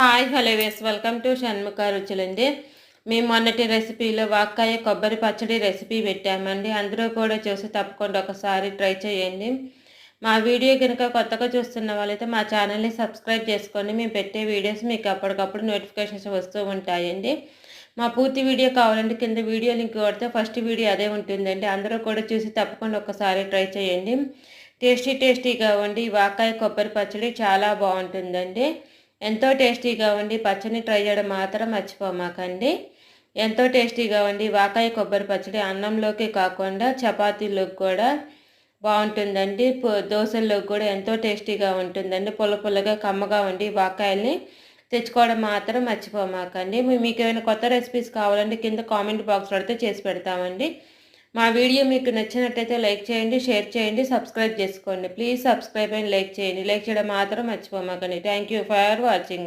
Hi hello వేస్ welcome to Shanmukha రుచులండి. మేము మొన్నటి రెసిపీలో వాక్కాయ కొబ్బరి పచ్చడి రెసిపీ పెట్టామండి. అందరూ కూడా చూసి తప్పకుండా ఒకసారి ట్రై చేయండి. మా వీడియో కనుక కొత్తగా చూస్తున్న వాళ్ళైతే మా ఛానల్ని సబ్స్క్రైబ్ చేసుకొని మేము పెట్టే వీడియోస్ మీకు అప్పటికప్పుడు నోటిఫికేషన్స్ వస్తూ ఉంటాయండి. మా పూర్తి వీడియో కావాలంటే కింద వీడియో లింక్ కొడితే ఫస్ట్ వీడియో అదే ఉంటుందండి. అందరూ కూడా చూసి తప్పకుండా ఒకసారి ట్రై చేయండి. టేస్టీ టేస్టీగా ఉండి వాకాయ కొబ్బరి పచ్చడి చాలా బాగుంటుందండి. ఎంతో టేస్టీగా ఉండి పచ్చని ట్రై చేయడం మాత్రం మర్చిపోమాకండి ఎంతో టేస్టీగా ఉండి వాకాయ కొబ్బరి పచ్చడి అన్నంలోకి కాకుండా చపాతీలోకి కూడా బాగుంటుందండి. దోశల్లోకి కూడా ఎంతో టేస్టీగా ఉంటుందండి. పుల్ల పుల్లగా కమ్మగా ఉండి వాకాయల్ని తెచ్చుకోవడం మాత్రం మర్చిపోమాకండి మీకు ఏమైనా కొత్త రెసిపీస్ కావాలంటే కింద కామెంట్ బాక్స్ పడితే చేసి పెడతామండి. మా వీడియో మీకు నచ్చినట్టయితే లైక్ చేయండి షేర్ చేయండి సబ్స్క్రైబ్ చేసుకోండి. ప్లీజ్ సబ్స్క్రైబ్ అండ్ లైక్ చేయండి. లైక్ చేయడం మాత్రం మర్చిపోమాకండి. Thank you for watching.